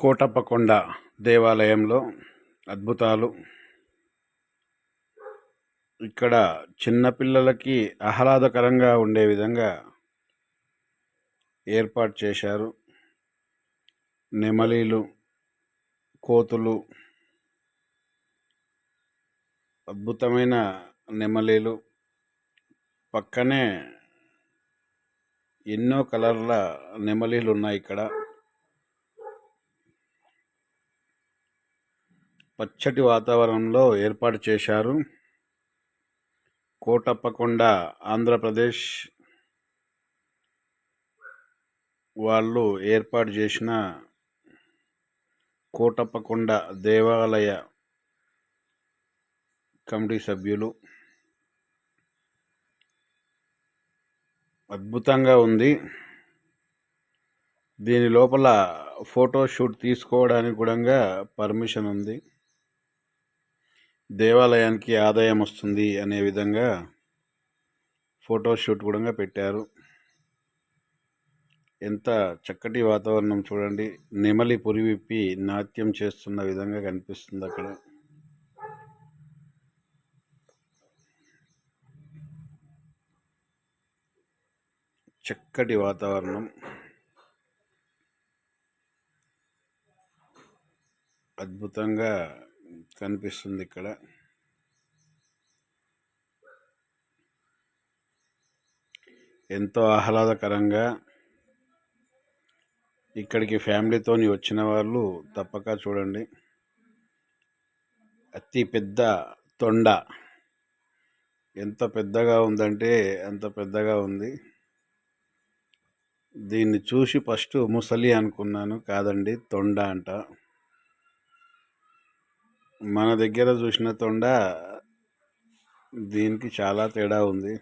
కోటప్పకొండ దేవాలయంలో అద్భుతాలు. ఇక్కడ చిన్నపిల్లలకి ఆహ్లాదకరంగా ఉండే విధంగా ఏర్పాటు చేశారు. నెమలీలు కోతులు అద్భుతమైన నెమలీలు. పక్కనే ఎన్నో కలర్ల నెమలీలు ఉన్నాయి ఇక్కడ. పచ్చటి వాతావరణంలో ఏర్పాటు చేశారు. కోటప్పకొండ ఆంధ్రప్రదేశ్ వాళ్ళు ఏర్పాటు చేసిన కోటప్పకొండ దేవాలయ కమిటీ సభ్యులు అద్భుతంగా ఉంది. దీని లోపల ఫోటో షూట్ తీసుకోవడానికి కూడా పర్మిషన్ ఉంది. దేవాలయానికి ఆదాయం వస్తుంది అనే విధంగా ఫోటోషూట్ కూడా పెట్టారు. ఎంత చక్కటి వాతావరణం చూడండి. నెమలి పురివిప్పి నాట్యం చేస్తున్న విధంగా కనిపిస్తుంది అక్కడ. చక్కటి వాతావరణం. అద్భుతంగా కనిపిస్తుంది ఇక్కడ. ఎంతో ఆహ్లాదకరంగా ఇక్కడికి ఫ్యామిలీతోని వచ్చిన వాళ్ళు తప్పక చూడండి. అతి పెద్ద తొండ. ఎంత పెద్దగా ఉందంటే అంత పెద్దగా ఉంది. దీన్ని చూసి ఫస్ట్ ముసలి అనుకున్నాను కాదండి తొండ అంట. మన దగ్గర చూసిన తొండ దీనికి చాలా తేడా ఉంది.